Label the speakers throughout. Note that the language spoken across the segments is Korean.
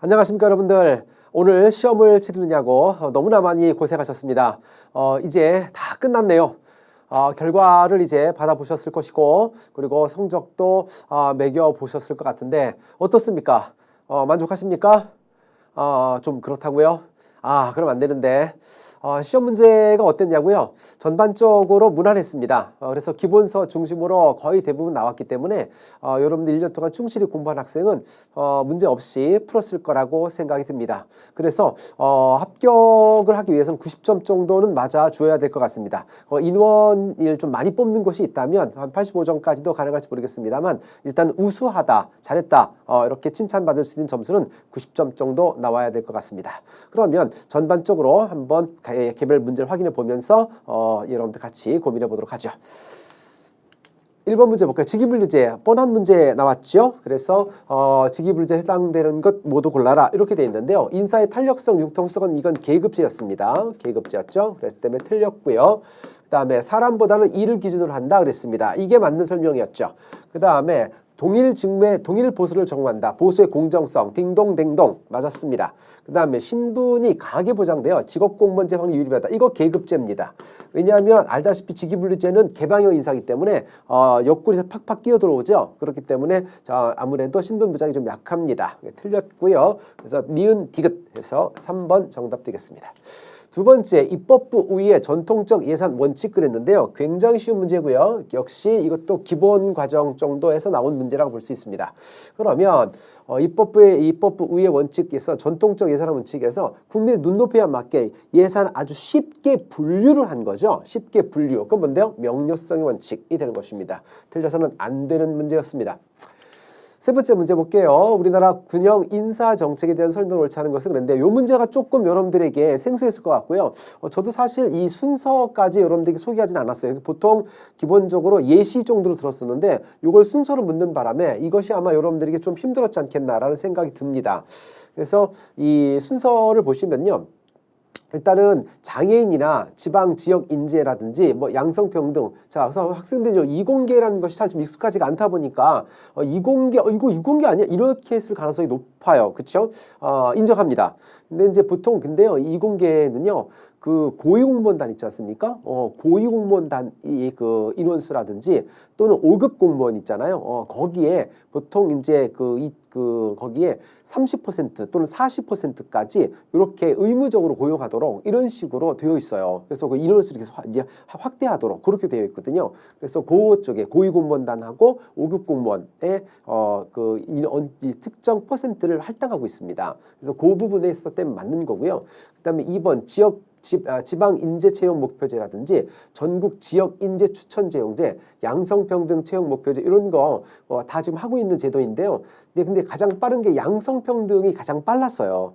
Speaker 1: 안녕하십니까 여러분들. 오늘 시험을 치르느냐고 어, 너무나 많이 고생하셨습니다. 어, 이제 다 끝났네요. 어, 결과를 이제 받아보셨을 것이고 그리고 성적도 어, 매겨보셨을 것 같은데 어떻습니까? 어, 만족하십니까? 어, 좀 그렇다고요? 아 그럼 안 되는데 어, 시험 문제가 어땠냐고요? 전반적으로 무난했습니다. 어, 그래서 기본서 중심으로 거의 대부분 나왔기 때문에 어, 여러분들 1년 동안 충실히 공부한 학생은 어, 문제 없이 풀었을 거라고 생각이 듭니다. 그래서 어, 합격을 하기 위해서는 90점 정도는 맞아 줘야 될 것 같습니다. 어, 인원을 좀 많이 뽑는 곳이 있다면 한 85점까지도 가능할지 모르겠습니다만 일단 우수하다, 잘했다 어, 이렇게 칭찬받을 수 있는 점수는 90점 정도 나와야 될 것 같습니다. 그러면 전반적으로 한번 가- 개별 문제를 확인해 보면서 어, 여러분들 같이 고민해 보도록 하죠. 1번 문제 볼까요? 직위분류제 뻔한 문제 나왔죠. 그래서 어, 직위분류제 해당되는 것 모두 골라라 이렇게 돼 있는데요. 인사의 탄력성, 융통성은 이건 계급제였습니다. 계급제였죠. 그래서 때문에 틀렸고요. 그 다음에 사람보다는 일을 기준으로 한다 그랬습니다. 이게 맞는 설명이었죠. 그 다음에 동일 직무에 동일 보수를 적용한다. 보수의 공정성, 딩동댕동 맞았습니다. 그 다음에 신분이 강하게 보장되어 직업공무원제 확률이 유리하다. 이거 계급제입니다. 왜냐하면 알다시피 직위분류제는 개방형 인사기 때문에 어, 옆구리에서 팍팍 끼어 들어오죠. 그렇기 때문에 자, 아무래도 신분 보장이 좀 약합니다. 네, 틀렸고요. 그래서 니은 디귿 해서 3번 정답 되겠습니다. 두 번째 입법부 우위의 전통적 예산 원칙 그랬는데요. 굉장히 쉬운 문제고요. 역시 이것도 기본 과정 정도에서 나온 문제라고 볼 수 있습니다. 그러면 어, 입법부의 입법부 우위의 원칙에서 전통적 예산 원칙에서 국민의 눈높이에 맞게 예산 아주 쉽게 분류를 한 거죠. 쉽게 분류. 그건 뭔데요? 명료성의 원칙이 되는 것입니다. 틀려서는 안 되는 문제였습니다. 세 번째 문제 볼게요. 우리나라 군형 인사 정책에 대한 설명을 옳지 않은 것은 그런데 이 문제가 조금 여러분들에게 생소했을 것 같고요. 어, 저도 사실 이 순서까지 여러분들에게 소개하진 않았어요. 보통 기본적으로 예시 정도로 들었었는데 이걸 순서로 묻는 바람에 이것이 아마 여러분들에게 좀 힘들었지 않겠나라는 생각이 듭니다. 그래서 이 순서를 보시면요. 일단은 장애인이나 지방 지역 인재라든지 뭐 양성평등 자 그래서 학생들이 이공계라는 것이 잘좀 익숙하지가 않다 보니까 어, 이공계 어, 이거 이공계 아니야? 이렇게 했을 가능성이 높아요. 그렇죠 어, 인정합니다. 근데 이제 보통 근데요 이공계는요 그 고위공무원단 있지 않습니까 어 고위공무원단 이그 인원수라든지 또는 5급 공무원 있잖아요 어 거기에 보통 이제 그 이 그 거기에 30% 또는 40%까지 이렇게 의무적으로 고용하도록 이런 식으로 되어 있어요. 그래서 그 인원수를 계속 화- 이제 확대하도록 그렇게 되어 있거든요. 그래서 그 쪽에 고위공무원단하고 5급 공무원의 어그 특정 퍼센트를 할당하고 있습니다. 그래서 그 부분에 있어 때문에 맞는 거고요. 그 다음에 2번 지역 지, 아, 지방 인재 채용 목표제라든지 전국 지역 인재 추천 채용제, 양성평등 채용 목표제 이런 거 다 지금 하고 있는 제도인데요. 근데 가장 빠른 게 양성평등이 가장 빨랐어요.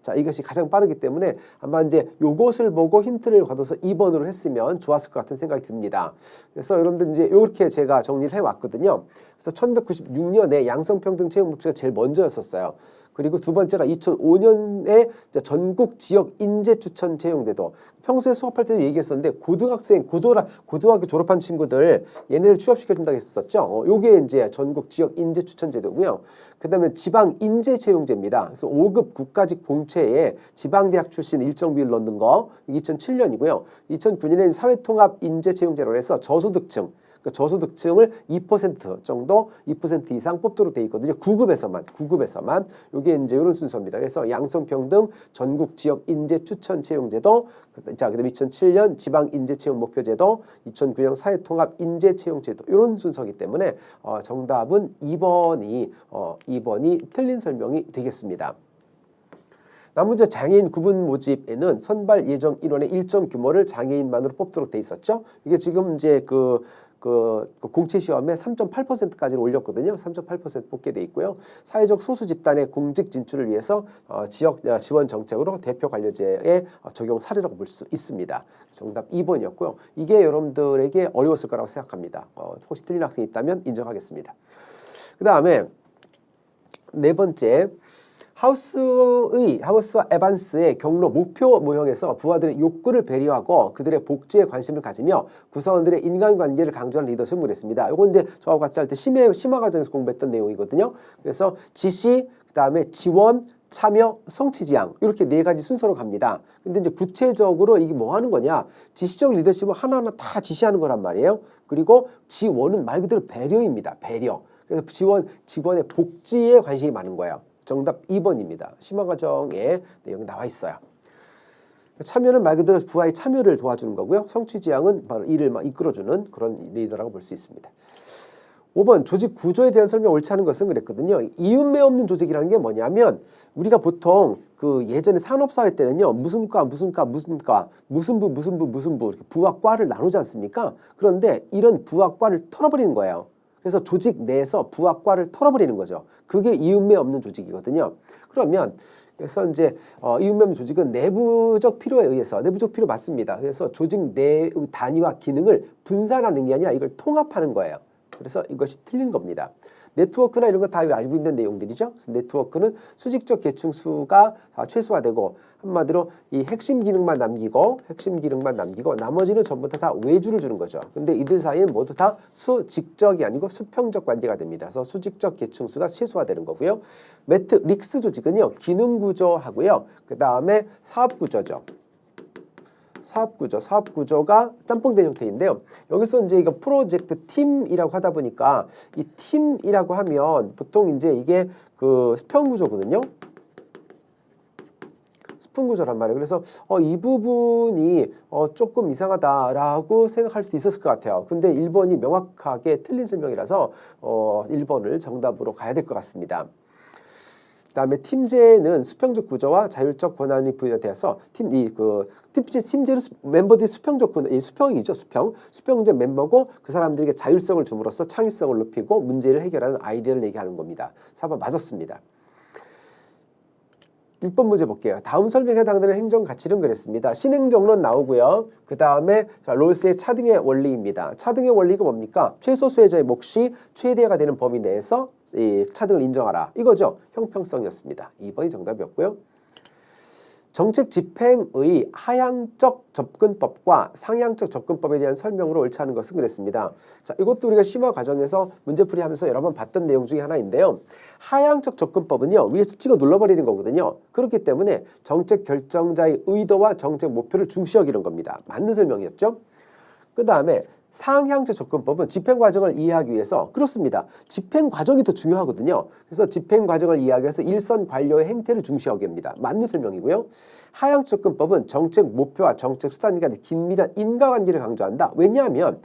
Speaker 1: 자, 이것이 가장 빠르기 때문에 아마 이제 요것을 보고 힌트를 받아서 2번으로 했으면 좋았을 것 같은 생각이 듭니다. 그래서 여러분들 이제 이렇게 제가 정리를 해 왔거든요. 그래서 1996년에 양성평등 채용 목표가 제일 먼저였었어요. 그리고 두 번째가 2005년에 전국 지역 인재 추천 채용제도. 평소에 수업할 때도 얘기했었는데 고등학생, 고등학, 고등학교 졸업한 친구들 얘네를 취업시켜준다고 했었죠. 어, 요게 이제 전국 지역 인재 추천 제도고요. 그다음에 지방 인재 채용제입니다. 그래서 5급 국가직 공채에 지방 대학 출신 일정 비율 넣는 거 2007년이고요. 2009년에는 사회통합 인재 채용제로 해서 저소득층 그 저소득층을 2% 정도, 2% 이상 뽑도록 돼 있거든요. 9급에서만, 9급에서만. 요게 이제 이런 순서입니다. 그래서 양성평등 전국 지역 인재 추천 채용제도, 그- 자, 그다음 2007년 지방 인재 채용 목표제도, 2009년 사회통합 인재 채용제도 이런 순서이기 때문에 어, 정답은 2번이 어, 2번이 틀린 설명이 되겠습니다. 문제 장애인 구분 모집에는 선발 예정 인원의 일정 규모를 장애인만으로 뽑도록 돼 있었죠. 이게 지금 이제 그, 그, 그 공채 시험에 3.8%까지를 올렸거든요. 3.8% 뽑게 돼 있고요. 사회적 소수 집단의 공직 진출을 위해서 어, 지역 어, 지원 정책으로 대표 관료제에 어, 적용 사례라고 볼 수 있습니다. 정답 2번이었고요. 이게 여러분들에게 어려웠을 거라고 생각합니다. 어, 혹시 틀린 학생이 있다면 인정하겠습니다. 그 다음에 네 번째 하우스의 하우스와 에반스의 경로 목표 모형에서 부하들의 욕구를 배려하고 그들의 복지에 관심을 가지며 구성원들의 인간관계를 강조하는 리더십을 그랬습니다. 이건 이제 저하고 같이 할 때 심해 심화 과정에서 공부했던 내용이거든요. 그래서 지시 그다음에 지원, 참여, 성취지향 이렇게 네 가지 순서로 갑니다. 근데 이제 구체적으로 이게 뭐 하는 거냐? 지시적 리더십은 하나하나 다 지시하는 거란 말이에요. 그리고 지원은 말 그대로 배려입니다. 배려. 그래서 지원 직원의 복지에 관심이 많은 거예요. 정답 2번입니다. 심화과정에 내용이 나와 있어요. 참여는 말 그대로 부하의 참여를 도와주는 거고요. 성취지향은 바로 일을 막 이끌어주는 그런 리더라고 볼 수 있습니다. 5번 조직 구조에 대한 설명 옳지 않은 것은 그랬거든요. 이윤매 없는 조직이라는 게 뭐냐면 우리가 보통 그 예전에 산업사회 때는요. 무슨 과 무슨 과 무슨 과 무슨 부 무슨 부 무슨 부 이렇게 부와 과를 나누지 않습니까? 그런데 이런 부와 과를 털어버리는 거예요. 그래서 조직 내에서 부와 과를 털어버리는 거죠. 그게 이윤매 없는 조직이거든요. 그러면 그래서 이제 어, 이윤매 조직은 내부적 필요에 의해서 내부적 필요 맞습니다. 그래서 조직 내 단위와 기능을 분산하는 게 아니라 이걸 통합하는 거예요. 그래서 이것이 틀린 겁니다. 네트워크나 이런 거 다 알고 있는 내용들이죠. 네트워크는 수직적 계층 수가 다 최소화되고 한마디로 이 핵심 기능만 남기고 핵심 기능만 남기고 나머지는 전부 다, 다 외주를 주는 거죠. 근데 이들 사이는 모두 다 수직적이 아니고 수평적 관계가 됩니다. 그래서 수직적 계층 수가 최소화되는 거고요. 매트 릭스 조직은요. 기능 구조하고요. 그 다음에 사업 구조죠. 사업 구조, 사업 구조가 짬뽕된 형태인데요. 여기서 이제 이거 프로젝트 팀이라고 하다 보니까 이 팀이라고 하면 보통 이제 이게 그 수평 구조거든요. 수평 구조란 말이에요. 그래서 어, 이 부분이 어, 조금 이상하다라고 생각할 수도 있었을 것 같아요. 근데 1번이 명확하게 틀린 설명이라서 어, 1번을 정답으로 가야 될 것 같습니다. 그다음에 팀제는 수평적 구조와 자율적 권한이 부여되어서 팀 이그 팀제 팀제는 멤버들이 수평적 권한 이 수평이죠 수평 수평제 멤버고 그 사람들에게 자율성을 줌으로써 창의성을 높이고 문제를 해결하는 아이디어를 얘기하는 겁니다. 4번 맞았습니다. 6번 문제 볼게요. 다음 설명에 해당되는 행정 가치는 그랬습니다. 신행 정론 나오고요. 그 다음에 롤스의 차등의 원리입니다. 차등의 원리가 뭡니까? 최소 수혜자의 몫이 최대가 되는 범위 내에서 이 차등을 인정하라. 이거죠. 형평성이었습니다. 2번이 정답이었고요. 정책 집행의 하향적 접근법과 상향적 접근법에 대한 설명으로 옳지 않은 것은 그랬습니다. 자, 이것도 우리가 심화 과정에서 문제풀이 하면서 여러 번 봤던 내용 중에 하나인데요. 하향적 접근법은요, 위에서 찍어 눌러버리는 거거든요. 그렇기 때문에 정책 결정자의 의도와 정책 목표를 중시 여기는 겁니다. 맞는 설명이었죠? 그 다음에 상향적 접근법은 집행 과정을 이해하기 위해서 그렇습니다. 집행 과정이 더 중요하거든요. 그래서 집행 과정을 이해하기 위해서 일선 관료의 행태를 중시 여깁니다. 맞는 설명이고요. 하향적 접근법은 정책 목표와 정책 수단 간의 긴밀한 인과관계를 강조한다. 왜냐하면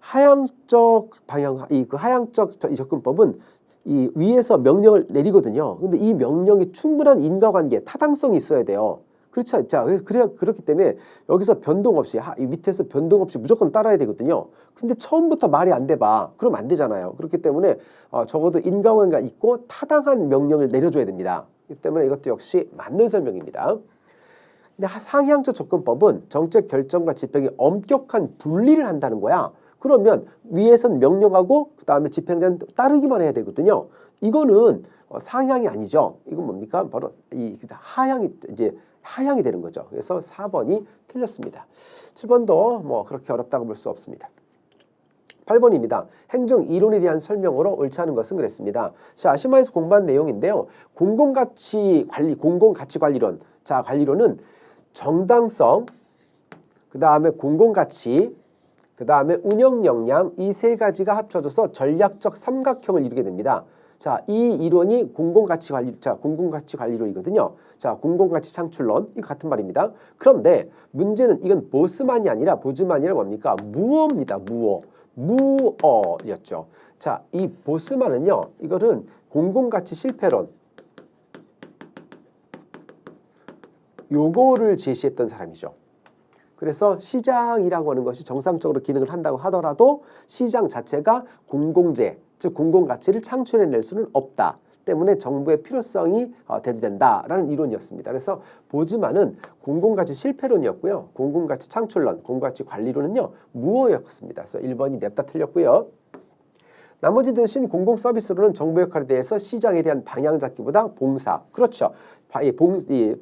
Speaker 1: 하향적 방향 이 그 하향적 접근법은 이 위에서 명령을 내리거든요. 근데 이 명령이 충분한 인과관계, 타당성이 있어야 돼요. 그렇죠. 자, 그래야 그렇기 때문에 여기서 변동 없이 하, 이 밑에서 변동 없이 무조건 따라야 되거든요. 근데 처음부터 말이 안 돼 봐. 그럼 안 되잖아요. 그렇기 때문에 어, 적어도 인과관계가 있고 타당한 명령을 내려줘야 됩니다. 그렇기 때문에 이것도 역시 맞는 설명입니다. 근데 상향적 접근법은 정책 결정과 집행이 엄격한 분리를 한다는 거야. 그러면 위에선 명령하고 그 다음에 집행자는 따르기만 해야 되거든요. 이거는 어, 상향이 아니죠. 이건 뭡니까? 바로 이 하향이 이제 하향이 되는 거죠. 그래서 4번이 틀렸습니다. 7번도 뭐 그렇게 어렵다고 볼 수 없습니다. 8번입니다. 행정 이론에 대한 설명으로 옳지 않은 것은 그랬습니다. 자, 심화에서 공부한 내용인데요. 공공가치 관리, 공공가치 관리론. 자, 관리론은 정당성, 그 다음에 공공가치, 그 다음에 운영 역량 이 세 가지가 합쳐져서 전략적 삼각형을 이루게 됩니다. 자, 이 이론이 공공가치 관리, 자, 공공가치 관리론이거든요. 자, 공공가치 창출론, 이 같은 말입니다. 그런데 문제는 이건 보스만이 아니라 보즈만이 아니라 뭡니까? 무어입니다. 무어. 무어였죠. 자, 이 보스만은요, 이거는 공공가치 실패론. 요거를 제시했던 사람이죠. 그래서 시장이라고 하는 것이 정상적으로 기능을 한다고 하더라도 시장 자체가 공공재, 즉 공공가치를 창출해낼 수는 없다. 때문에 정부의 필요성이 어, 대두된다라는 이론이었습니다. 그래서 보즈만은 공공가치 실패론이었고요. 공공가치 창출론, 공공가치 관리론은요. 무어였습니다. 그래서 1번이 냅다 틀렸고요. 나머지 드신 공공 서비스로는 정부 역할에 대해서 시장에 대한 방향 잡기보다 봉사. 그렇죠. 이 봉, 이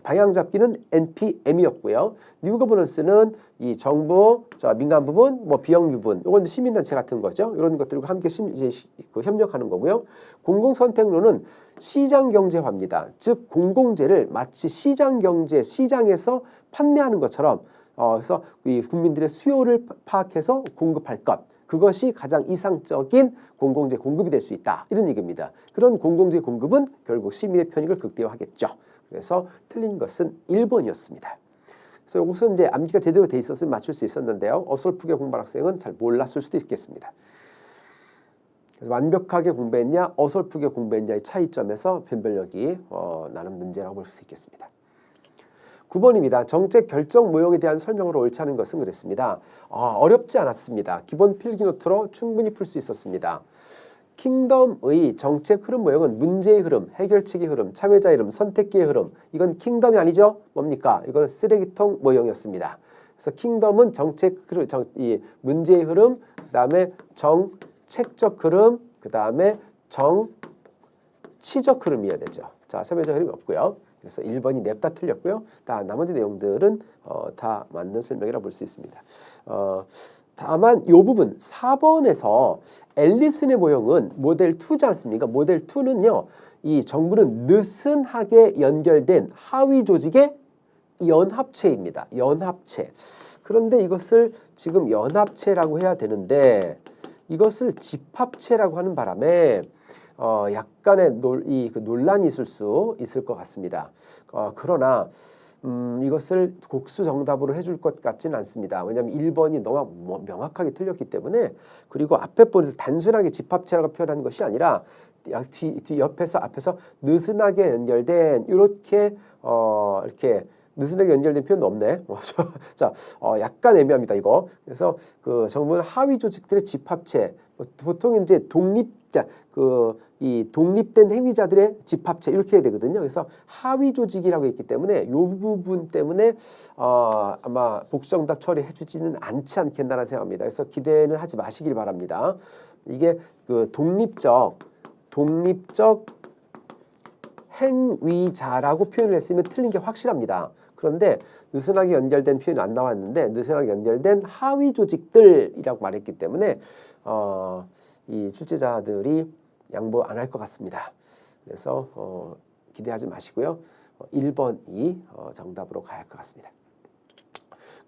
Speaker 1: 방향 잡기는 NPM이었고요. 뉴 거버넌스는 이 정부, 저 민간 부분, 뭐 비영 부분, 이건 시민단체 같은 거죠. 이런 것들과 함께 심, 이제 그 협력하는 거고요. 공공 선택론은 시장 경제화입니다. 즉 공공재를 마치 시장 경제 시장에서 판매하는 것처럼 어, 그래서 이 국민들의 수요를 파악해서 공급할 것. 그것이 가장 이상적인 공공재 공급이 될 수 있다. 이런 얘기입니다. 그런 공공재 공급은 결국 시민의 편익을 극대화하겠죠. 그래서 틀린 것은 1번이었습니다. 그래서 이것은 이제 암기가 제대로 돼 있었으면 맞출 수 있었는데요. 어설프게 공부한 학생은 잘 몰랐을 수도 있겠습니다. 그래서 완벽하게 공부했냐, 어설프게 공부했냐의 차이점에서 변별력이 어, 나는 문제라고 볼 수 있겠습니다. 9번입니다. 정책 결정 모형에 대한 설명으로 옳지 않은 것은 그랬습니다. 어, 어렵지 않았습니다. 기본 필기 노트로 충분히 풀 수 있었습니다. 킹덤의 정책 흐름 모형은 문제의 흐름, 해결책의 흐름, 참여자의 흐름, 선택기의 흐름. 이건 킹덤이 아니죠? 뭡니까? 이거는 쓰레기통 모형이었습니다. 그래서 킹덤은 정책 흐름, 정, 이 문제의 흐름, 그다음에 정책적 흐름, 그다음에 정치적 흐름이어야 되죠. 자, 참여자 흐름이 없고요. 그래서 1번이 냅다 틀렸고요. 다 나머지 내용들은 어, 다 맞는 설명이라고 볼수 있습니다. 어, 다만 이 부분 4번에서 앨리슨의 모형은 모델 2지 않습니까? 모델 2는요. 이 정부는 느슨하게 연결된 하위 조직의 연합체입니다. 연합체. 그런데 이것을 지금 연합체라고 해야 되는데 이것을 집합체라고 하는 바람에 어, 약간의 논, 이, 그 논란이 있을 수 있을 것 같습니다. 어, 그러나 음, 이것을 곡수 정답으로 해줄 것 같지는 않습니다. 왜냐하면 1번이 너무 뭐 명확하게 틀렸기 때문에 그리고 앞에 번에서 단순하게 집합체라고 표현하는 것이 아니라 뒤, 뒤 옆에서 앞에서 느슨하게 연결된 이렇게 어, 이렇게 느슨하게 연결된 표현도 없네. 어, 자, 어, 약간 애매합니다 이거. 그래서 그 정부는 하위 조직들의 집합체 보통 이제 독립자 그 이 독립된 행위자들의 집합체 이렇게 해야 되거든요. 그래서 하위 조직이라고 했기 때문에 이 부분 때문에 어, 아마 복수정답 처리해 주지는 않지 않겠나라는 생각합니다. 그래서 기대는 하지 마시길 바랍니다. 이게 그 독립적 독립적 행위자라고 표현을 했으면 틀린 게 확실합니다. 그런데 느슨하게 연결된 표현이 안 나왔는데 느슨하게 연결된 하위 조직들이라고 말했기 때문에 어, 이 출제자들이 양보 안 할 것 같습니다. 그래서 어, 기대하지 마시고요. 어, 1번이 어, 정답으로 가야 할 것 같습니다.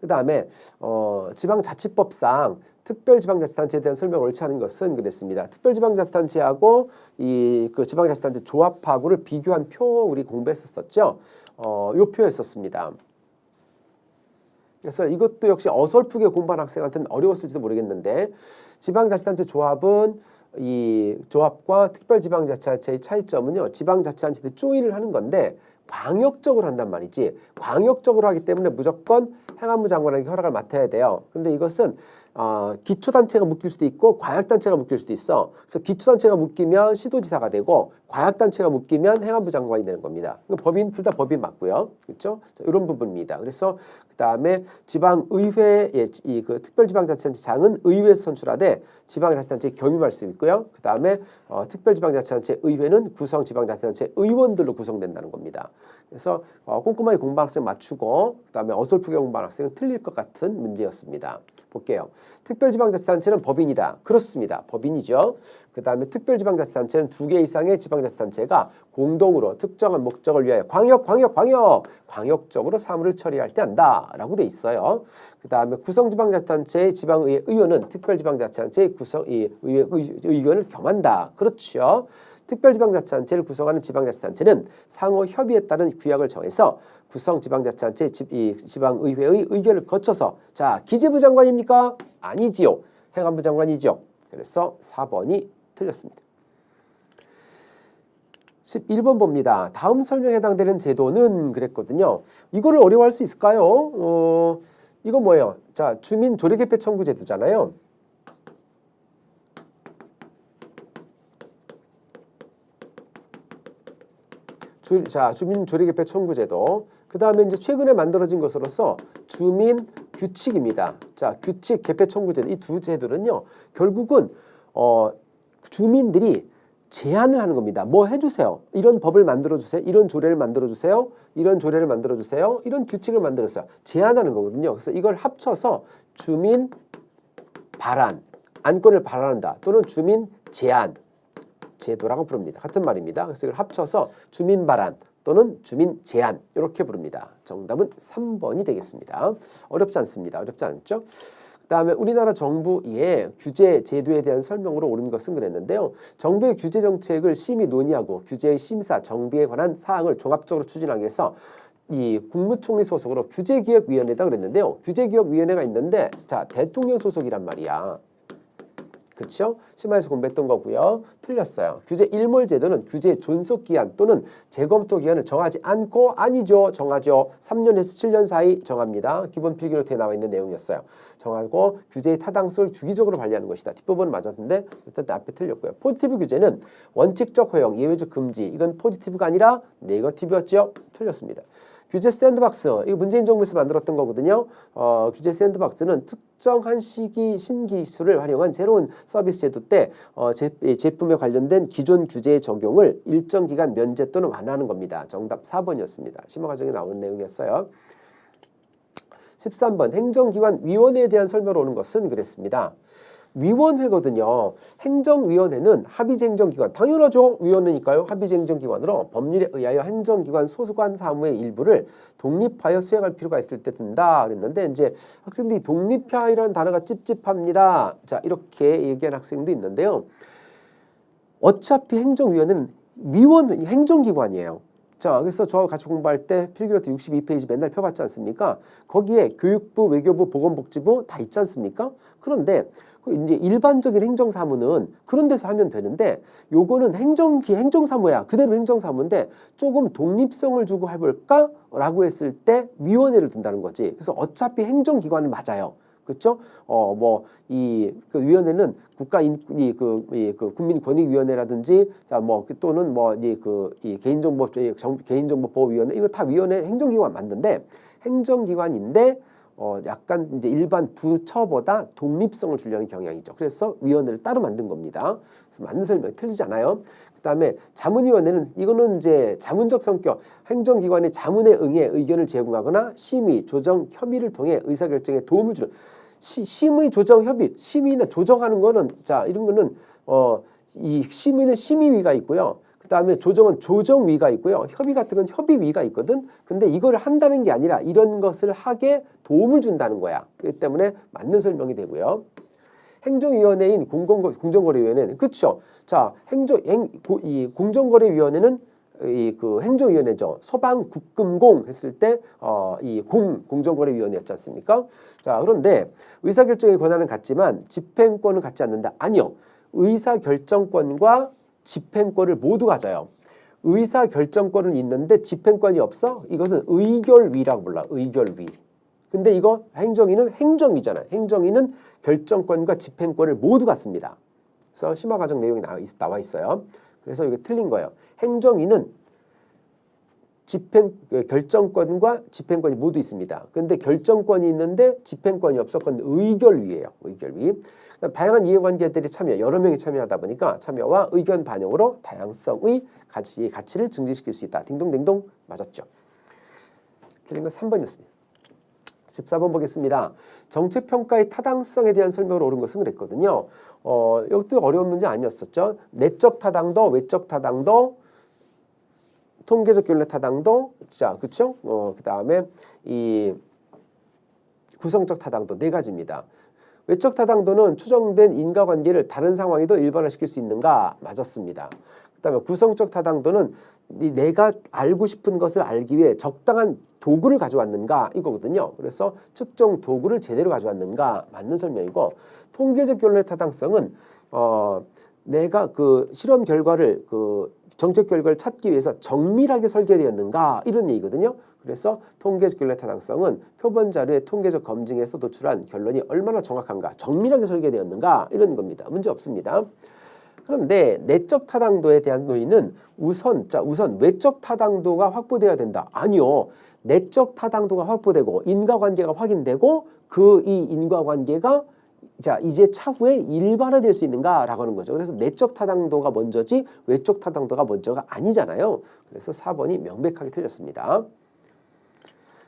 Speaker 1: 그 다음에 어, 지방자치법상 특별지방자치단체에 대한 설명을 옳지 않은 것은 그랬습니다. 특별지방자치단체하고 이 그 지방자치단체 조합하고를 비교한 표 우리 공부했었었죠. 어, 요 표였었습니다. 그래서 이것도 역시 어설프게 공부한 학생한테는 어려웠을지도 모르겠는데 지방자치단체 조합은 이 조합과 특별지방자치단체의 차이점은요. 지방자치단체들 조인을 하는 건데 광역적으로 한단 말이지. 광역적으로 하기 때문에 무조건 행안부 장관에게 허락을 맡아야 돼요. 근데 이것은 어, 기초단체가 묶일 수도 있고 과약단체가 묶일 수도 있어. 그래서 기초단체가 묶이면 시도지사가 되고 과약단체가 묶이면 행안부 장관이 되는 겁니다. 법인 둘 다 법인 맞고요. 그렇죠? 자, 이런 부분입니다. 그래서 그 다음에 지방의회의 이그 특별지방자치단체장은 의회에서 선출하되 지방자치단체 겸임할 수 있고요. 그 다음에 어, 특별지방자치단체 의회는 구성 지방자치단체 의원들로 구성된다는 겁니다. 그래서 어, 꼼꼼하게 공부한 학생 맞추고 그 다음에 어설프게 공부한 학생은 틀릴 것 같은 문제였습니다. 볼게요. 특별지방자치단체는 법인이다. 그렇습니다. 법인이죠. 그 다음에 특별지방자치단체는 두 개 이상의 지방자치단체가 공동으로 특정한 목적을 위하여 광역, 광역, 광역, 광역적으로 사무를 처리할 때 한다라고 돼 있어요. 그 다음에 구성지방자치단체의 지방의회 의원은 특별지방자치단체의 구성 이 의회 의견을 겸한다. 그렇죠. 특별지방자치단체를 구성하는 지방자치단체는 상호 협의에 따른 규약을 정해서 구성 지방자치단체 이 지방의회의 의견을 거쳐서 자 기재부 장관입니까? 아니지요. 행안부 장관이죠. 그래서 4번이 틀렸습니다. 11번 봅니다. 다음 설명에 해당되는 제도는 그랬거든요. 이거를 어려워할 수 있을까요? 어, 이거 뭐예요? 자, 주민 조례개표 청구 제도잖아요. 주, 자, 주민 조례개표 청구 제도. 그 다음에 이제 최근에 만들어진 것으로서 주민 규칙입니다. 자, 규칙 개표 청구 제도 이 두 제도는요. 결국은 어, 주민들이 제안을 하는 겁니다. 뭐 해주세요. 이런 법을 만들어 주세요. 이런 조례를 만들어 주세요. 이런 조례를 만들어 주세요. 이런 규칙을 만들어 주세요. 제안하는 거거든요. 그래서 이걸 합쳐서 주민 발안, 안건을 발안한다. 또는 주민 제안, 제도라고 부릅니다. 같은 말입니다. 그래서 이걸 합쳐서 주민 발안 또는 주민 제안 이렇게 부릅니다. 정답은 3번이 되겠습니다. 어렵지 않습니다. 어렵지 않죠? 그다음에 우리나라 정부의 규제 제도에 대한 설명으로 옳은 것은 그랬는데요. 정부의 규제 정책을 심의 논의하고 규제의 심사, 정비에 관한 사항을 종합적으로 추진하기 위해서 이 국무총리 소속으로 규제기획위원회다 그랬는데요. 규제기획위원회가 있는데 자 대통령 소속이란 말이야. 그렇죠? 심화에서 공부했던 거고요. 틀렸어요. 규제 일몰 제도는 규제 존속 기한 또는 재검토 기한을 정하지 않고 아니죠. 정하죠. 3년에서 7년 사이 정합니다. 기본 필기 노트에 나와 있는 내용이었어요. 정하고 규제의 타당성을 주기적으로 관리하는 것이다. 뒷부분은 맞았는데 일단 앞에 틀렸고요. 포지티브 규제는 원칙적 허용, 예외적 금지. 이건 포지티브가 아니라 네거티브였죠. 틀렸습니다. 규제 샌드박스 이거 문재인 정부에서 만들었던 거거든요. 어, 규제 샌드박스는 특정한 시기 신기술을 활용한 새로운 서비스 제도 때 어, 제, 제품에 관련된 기존 규제의 적용을 일정 기간 면제 또는 완화하는 겁니다. 정답 4번이었습니다. 심화 과정에 나오는 내용이었어요. 13번 행정기관 위원회에 대한 설명을 오는 것은 그랬습니다. 위원회거든요. 행정위원회는 합의행정기관 당연하죠. 위원회니까요. 합의행정기관으로 법률에 의하여 행정기관 소속한 사무의 일부를 독립하여 수행할 필요가 있을 때 든다 그랬는데 이제 학생들이 독립하이라는 단어가 찝찝합니다. 자 이렇게 얘기한 학생도 있는데요. 어차피 행정위원회는 위원회 행정기관이에요. 자, 그래서 저하고 같이 공부할 때 필기노트 62페이지 맨날 펴봤지 않습니까? 거기에 교육부, 외교부, 보건복지부 다 있지 않습니까? 그런데 그 이제 일반적인 행정사무는 그런 데서 하면 되는데 요거는 행정기 행정사무야. 그대로 행정사무인데 조금 독립성을 주고 해볼까라고 했을 때 위원회를 둔다는 거지. 그래서 어차피 행정기관은 맞아요. 그렇죠? 어 뭐 이 그 위원회는 국가 인이 그, 이, 그 국민권익위원회라든지 자뭐 그 또는 뭐이그이 개인정보 개인정보 보호위원회 이거 다 위원회 행정기관 맞는데 행정기관인데 어 약간 이제 일반 부처보다 독립성을 주려는 경향이죠. 그래서 위원회를 따로 만든 겁니다. 그래서 맞는 설명이 틀리지 않아요. 그다음에 자문위원회는 이거는 이제 자문적 성격, 행정기관의 자문에 응해 의견을 제공하거나 심의, 조정, 협의를 통해 의사결정에 도움을 주는 시, 심의, 조정, 협의, 심의나 조정하는 거는 자 이런 거는 어 이 심의는 심의위가 있고요. 그 다음에 조정은 조정위가 있고요. 협의 같은 건 협의위가 있거든. 근데 이걸 한다는 게 아니라 이런 것을 하게 도움을 준다는 거야. 그렇기 때문에 맞는 설명이 되고요. 행정위원회인 공공거, 공정거래위원회는 그렇죠. 자, 행정 행, 고, 이 공정거래위원회는 이 그 행정위원회죠. 서방국금공 했을 때 어 이 공 공정거래위원회였지 않습니까? 자, 그런데 의사결정의 권한은 같지만 집행권은 같지 않는다. 아니요. 의사결정권과 집행권을 모두 가져요. 의사 결정권은 있는데 집행권이 없어? 이것은 의결위라고 불러. 의결위. 근데 이거 행정위는 행정위잖아요. 행정위는 결정권과 집행권을 모두 갖습니다. 그래서 심화 과정 내용이 나와 있어요. 그래서 이게 틀린 거예요. 행정위는 집행 그 결정권과 집행권이 모두 있습니다. 근데 결정권이 있는데 집행권이 없어. 그건 의결위예요. 의결위. 다양한 이해관계들이 참여, 여러 명이 참여하다 보니까 참여와 의견 반영으로 다양성의 가치, 가치를 증진시킬 수 있다. 딩동댕동 맞았죠. 틀린 건 3번이었습니다. 14번 보겠습니다. 정책평가의 타당성에 대한 설명을 옳은 것은 그랬거든요. 어, 이것도 어려운 문제 아니었었죠. 내적 타당도, 외적 타당도, 통계적 결례 타당도, 자, 그쵸? 어, 그 다음에 이 구성적 타당도 네 가지입니다. 외적 타당도는 추정된 인과관계를 다른 상황에도 일반화시킬 수 있는가? 맞았습니다. 그다음에 구성적 타당도는 내가 알고 싶은 것을 알기 위해 적당한 도구를 가져왔는가 이거거든요. 그래서 측정 도구를 제대로 가져왔는가 맞는 설명이고 통계적 결론의 타당성은 어 내가 그 실험 결과를 그 정책 결과를 찾기 위해서 정밀하게 설계되었는가 이런 얘기거든요. 그래서 통계적 결론 타당성은 표본 자료의 통계적 검증에서 도출한 결론이 얼마나 정확한가, 정밀하게 설계되었는가 이런 겁니다. 문제 없습니다. 그런데 내적 타당도에 대한 논의는 우선 자 우선 외적 타당도가 확보돼야 된다. 아니요. 내적 타당도가 확보되고 인과관계가 확인되고 그 이 인과관계가 자 이제 차후에 일반화될 수 있는가라고 하는 거죠. 그래서 내적 타당도가 먼저지 외적 타당도가 먼저가 아니잖아요. 그래서 4번이 명백하게 틀렸습니다.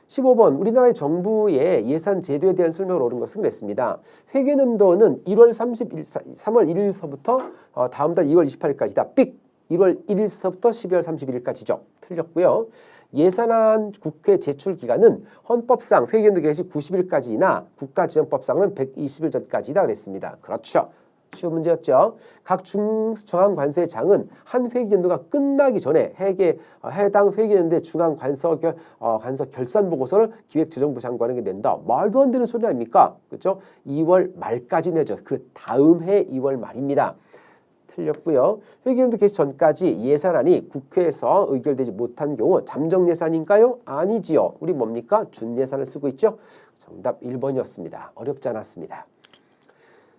Speaker 1: 15번 우리나라의 정부의 예산 제도에 대한 설명을 옳은 것은 그랬습니다. 회계연도는 1월 31, 3월 1일서부터 어, 다음 달 2월 28일까지다. 삑! 1월 1일서부터 12월 31일까지죠. 틀렸고요. 예산안 국회 제출 기간은 헌법상 회계연도 개시 90일까지나 국가지원법상은 120일 전까지다 그랬습니다. 그렇죠. 쉬운 문제였죠. 각 중앙관서의 장은 한 회계연도가 끝나기 전에 회계 어, 해당 회계연도의 중앙관서 결, 어, 관서 결산 보고서를 기획재정부 장관에게 낸다. 말도 안 되는 소리 아닙니까? 그렇죠? 2월 말까지 내죠. 그 다음 해 2월 말입니다. 틀렸고요. 회계연도 개시 전까지 예산안이 국회에서 의결되지 못한 경우 잠정 예산인가요? 아니지요. 우리 뭡니까? 준 예산을 쓰고 있죠. 정답 1번이었습니다. 어렵지 않았습니다.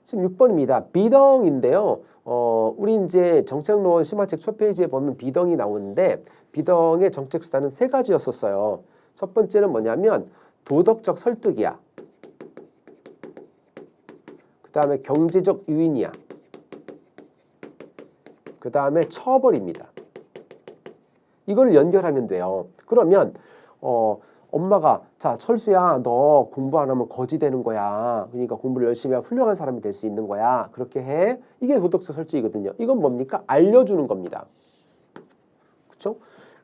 Speaker 1: 16번입니다. 비덩인데요. 어, 우리 이제 정책론 심화책 첫 페이지에 보면 비덩이 나오는데 비덩의 정책 수단은 세 가지였었어요. 첫 번째는 뭐냐면 도덕적 설득이야. 그 다음에 경제적 유인이야. 그 다음에 처벌입니다. 이걸 연결하면 돼요. 그러면 어, 엄마가 자 철수야 너 공부 안 하면 거지 되는 거야. 그러니까 공부를 열심히 하면 훌륭한 사람이 될 수 있는 거야. 그렇게 해. 이게 도덕적 설득이거든요. 이건 뭡니까? 알려주는 겁니다. 그렇죠?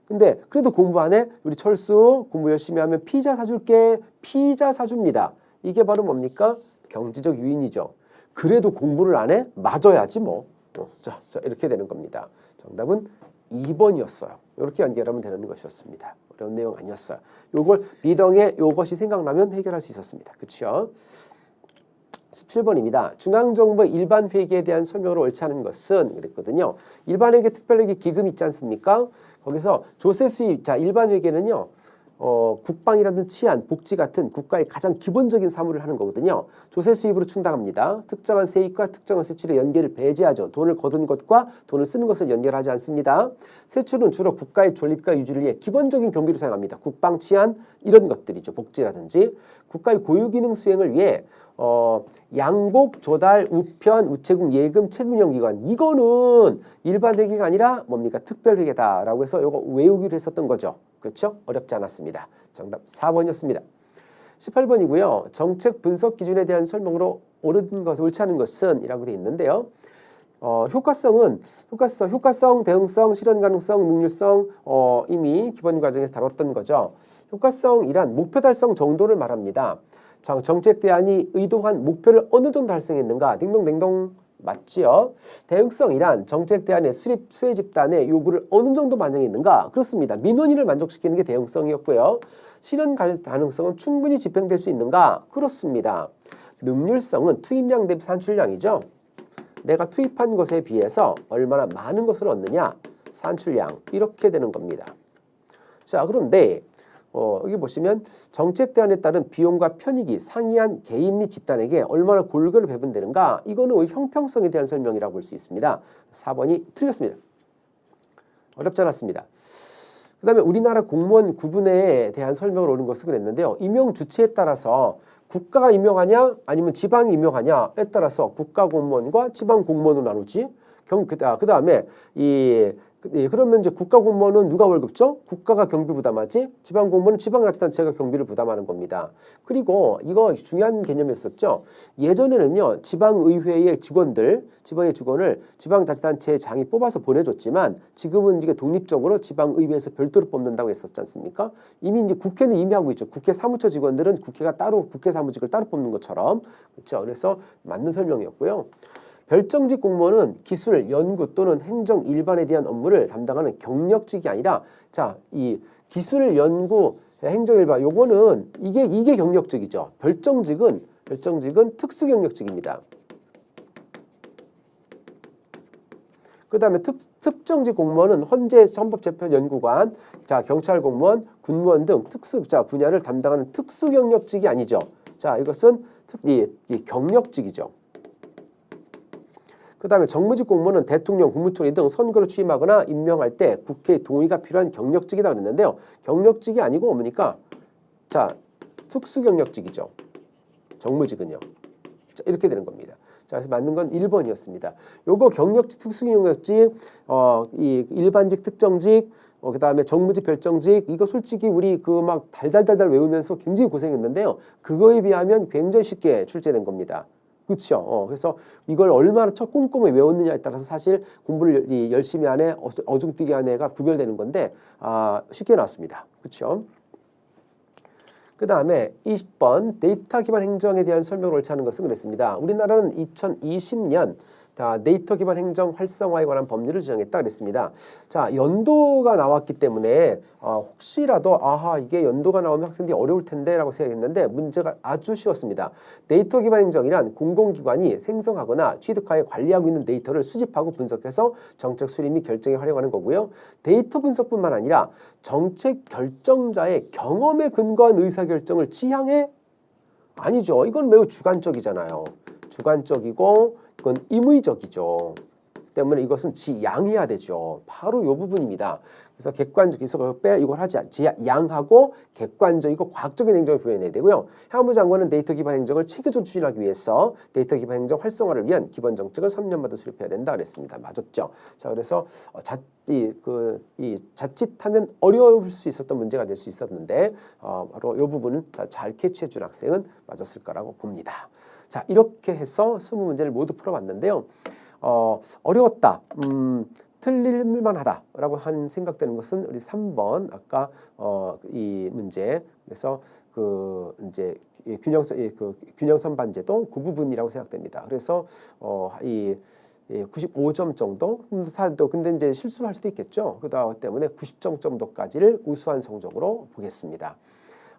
Speaker 1: 근데 그래도 공부 안 해? 우리 철수 공부 열심히 하면 피자 사줄게. 피자 사줍니다. 이게 바로 뭡니까? 경제적 유인이죠. 그래도 공부를 안 해? 맞아야지 뭐. 어, 자, 자 이렇게 되는 겁니다. 정답은 2번이었어요. 이렇게 연결하면 되는 것이었습니다. 어려운 내용 아니었어요. 요걸 비덩에 요것이 생각나면 해결할 수 있었습니다. 그렇죠? 17번입니다. 중앙정부의 일반 회계에 대한 설명으로 옳지 않은 것은 그랬거든요. 일반 회계 특별 회계 기금 있지 않습니까? 거기서 조세 수입 자 일반 회계는요. 어, 국방이라든 치안, 복지 같은 국가의 가장 기본적인 사무를 하는 거거든요. 조세 수입으로 충당합니다. 특정한 세입과 특정한 세출의 연계를 배제하죠. 돈을 거둔 것과 돈을 쓰는 것을 연결하지 않습니다. 세출은 주로 국가의 존립과 유지를 위해 기본적인 경비로 사용합니다. 국방, 치안 이런 것들이죠. 복지라든지 국가의 고유기능 수행을 위해 어, 양곡, 조달, 우편, 우체국, 예금, 채무용기관 이거는 일반 회계가 아니라 뭡니까 특별 회계다라고 해서 이거 외우기로 했었던 거죠. 그렇죠? 어렵지 않았습니다. 정답 4번이었습니다. 18번이고요. 정책 분석 기준에 대한 설명으로 옳은 것, 옳지 않은 것은 이라고 되어 있는데요. 어, 효과성은 효과성, 효과성, 대응성, 실현 가능성, 능률성 어, 이미 기본 과정에서 다뤘던 거죠. 효과성이란 목표 달성 정도를 말합니다. 정책 대안이 의도한 목표를 어느 정도 달성했는가? 딩동댕동 맞지요? 대응성이란 정책 대안의 수립 수혜 집단의 요구를 어느 정도 반영했는가? 그렇습니다. 민원인을 만족시키는 게 대응성이었고요. 실현 가능성은 충분히 집행될 수 있는가? 그렇습니다. 능률성은 투입량 대비 산출량이죠. 내가 투입한 것에 비해서 얼마나 많은 것을 얻느냐? 산출량 이렇게 되는 겁니다. 자 그런데 어, 여기 보시면 정책 대안에 따른 비용과 편익이 상이한 개인 및 집단에게 얼마나 골고루 배분되는가 이거는 형평성에 대한 설명이라고 볼 수 있습니다. 4번이 틀렸습니다. 어렵지 않았습니다. 그 다음에 우리나라 공무원 구분에 대한 설명을 오는 것을 그랬는데요. 임용 주체에 따라서 국가가 임명하냐 아니면 지방이 임명하냐에 따라서 국가 공무원과 지방 공무원으로 나누지. 경, 그, 아, 그 다음에 이 예, 그러면 이제 국가 공무원은 누가 월급 줘? 국가가 경비 부담하지? 지방 공무원은 지방자치단체가 경비를 부담하는 겁니다. 그리고 이거 중요한 개념이었었죠. 예전에는요, 지방의회의 직원들, 지방의 직원을 지방자치단체의 장이 뽑아서 보내줬지만 지금은 이게 독립적으로 지방의회에서 별도로 뽑는다고 했었지 않습니까? 이미 이제 국회는 이미 하고 있죠. 국회 사무처 직원들은 국회가 따로 국회 사무직을 따로 뽑는 것처럼 그렇죠. 그래서 맞는 설명이었고요. 별정직 공무원은 기술, 연구 또는 행정 일반에 대한 업무를 담당하는 경력직이 아니라 자, 이 기술, 연구, 행정 일반 요거는 이게 이게 경력직이죠. 별정직은 별정직은 특수 경력직입니다. 그 다음에 특정직 공무원은 헌재 헌법재판연구관, 자 경찰 공무원, 군무원 등 특수 자 분야를 담당하는 특수 경력직이 아니죠. 자 이것은 특, 이, 이 경력직이죠. 그 다음에 정무직 공무원은 대통령, 국무총리 등 선거를 취임하거나 임명할 때 국회 동의가 필요한 경력직이다 그랬는데요. 경력직이 아니고 뭡니까? 자, 특수경력직이죠. 정무직은요. 자, 이렇게 되는 겁니다. 자, 그래서 맞는 건 1번이었습니다. 요거 경력직, 특수경력직, 어, 이 일반직, 특정직, 어, 그 다음에 정무직 별정직 이거 솔직히 우리 그 막 달달달달 외우면서 굉장히 고생했는데요. 그거에 비하면 굉장히 쉽게 출제된 겁니다. 그렇죠. 어, 그래서 이걸 얼마나 첫 꼼꼼히 외웠느냐에 따라서 사실 공부를 이 열심히 한 애, 어중뛰기 한 애가 구별되는 건데 아, 쉽게 나왔습니다. 그렇죠. 그 다음에 20번 데이터 기반 행정에 대한 설명을 옳지 않은 것은 그랬습니다. 우리나라는 2020년 자, 데이터 기반 행정 활성화에 관한 법률을 지정했다 그랬습니다. 자, 연도가 나왔기 때문에 어, 혹시라도 아하 이게 연도가 나오면 학생들이 어려울 텐데라고 생각했는데 문제가 아주 쉬웠습니다. 데이터 기반 행정이란 공공기관이 생성하거나 취득하여 관리하고 있는 데이터를 수집하고 분석해서 정책 수립 및 결정에 활용하는 거고요. 데이터 분석뿐만 아니라 정책 결정자의 경험에 근거한 의사결정을 지향해 아니죠. 이건 매우 주관적이잖아요. 주관적이고 이건 임의적이죠. 때문에 이것은 지양해야 되죠. 바로 이 부분입니다. 그래서 객관적 기소가 빼 이걸 하지 않지 양하고 객관적이고 과학적인 행정을 구현해야 되고요. 향후 장관은 데이터 기반 행정을 체계적으로 추진하기 위해서 데이터 기반 행정 활성화를 위한 기본 정책을 3년마다 수립해야 된다 그랬습니다. 맞았죠? 자 그래서 어, 자, 이, 그, 이 자칫하면 어려울 수 있었던 문제가 될 수 있었는데 어, 바로 이 부분은 잘 캐치해 준 학생은 맞았을 거라고 봅니다. 자 이렇게 해서 20문제를 모두 풀어봤는데요. 어, 어려웠다. 음, 틀릴만 하다라고 한 생각되는 것은 우리 3번 아까 어, 이 문제 그래서 그 이제 균형선 그 균형선 반제도 그 부분이라고 생각됩니다. 그래서 어, 이 95점 정도 사도 근데 이제 실수할 수도 있겠죠. 그다 때문에 90점 정도까지를 우수한 성적으로 보겠습니다.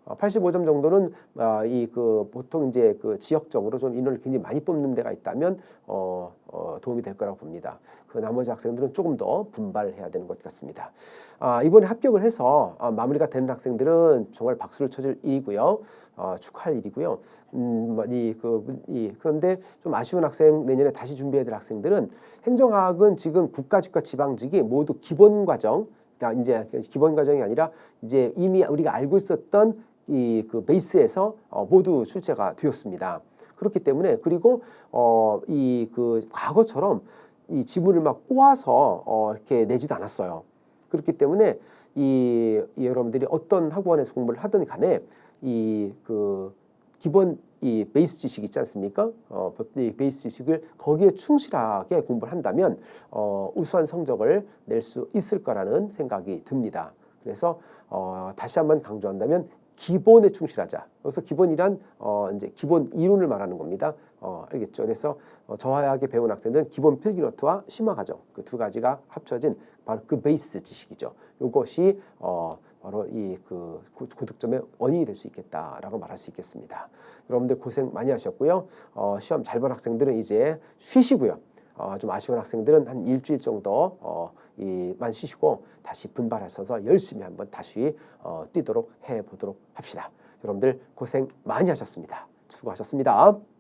Speaker 1: 85점 어, 정도는 아, 이그 보통 이제 그 지역적으로 좀 인원을 굉장히 많이 뽑는 데가 있다면 어, 어, 도움이 될 거라고 봅니다. 그 나머지 학생들은 조금 더 분발해야 되는 것 같습니다. 아, 이번에 합격을 해서 아, 마무리가 되는 학생들은 정말 박수를 쳐줄 일이고요. 어, 축하할 일이고요. 음, 뭐 이, 그, 이, 그런데 좀 아쉬운 학생, 내년에 다시 준비해야 될 학생들은 행정학은 지금 국가직과 지방직이 모두 기본 과정, 그러니까 이제 기본 과정이 아니라 이제 이미 우리가 알고 있었던 이 그 베이스에서 어, 모두 출제가 되었습니다. 그렇기 때문에 그리고 어, 이 그 과거처럼 이 지문을 막 꼬아서 어, 이렇게 내지도 않았어요. 그렇기 때문에 이, 이 여러분들이 어떤 학원에서 공부를 하든 간에 이 그 기본 이 베이스 지식 있지 않습니까? 어, 이 베이스 지식을 거기에 충실하게 공부를 한다면 어, 우수한 성적을 낼 수 있을 거라는 생각이 듭니다. 그래서 어, 다시 한번 강조한다면 기본에 충실하자. 여기서 기본이란 어 이제 기본 이론을 말하는 겁니다. 어 알겠죠? 그래서 어, 저하게 배운 학생들은 기본 필기 노트와 심화 과정 그 두 가지가 합쳐진 바로 그 베이스 지식이죠. 이것이 어 바로 이 그 고득점의 원인이 될 수 있겠다라고 말할 수 있겠습니다. 여러분들 고생 많이 하셨고요. 어 시험 잘 본 학생들은 이제 쉬시고요. 어, 좀 아쉬운 학생들은 한 일주일 정도 어, 이만 쉬시고 다시 분발하셔서 열심히 한번 다시 어, 뛰도록 해 보도록 합시다. 여러분들 고생 많이 하셨습니다. 수고하셨습니다.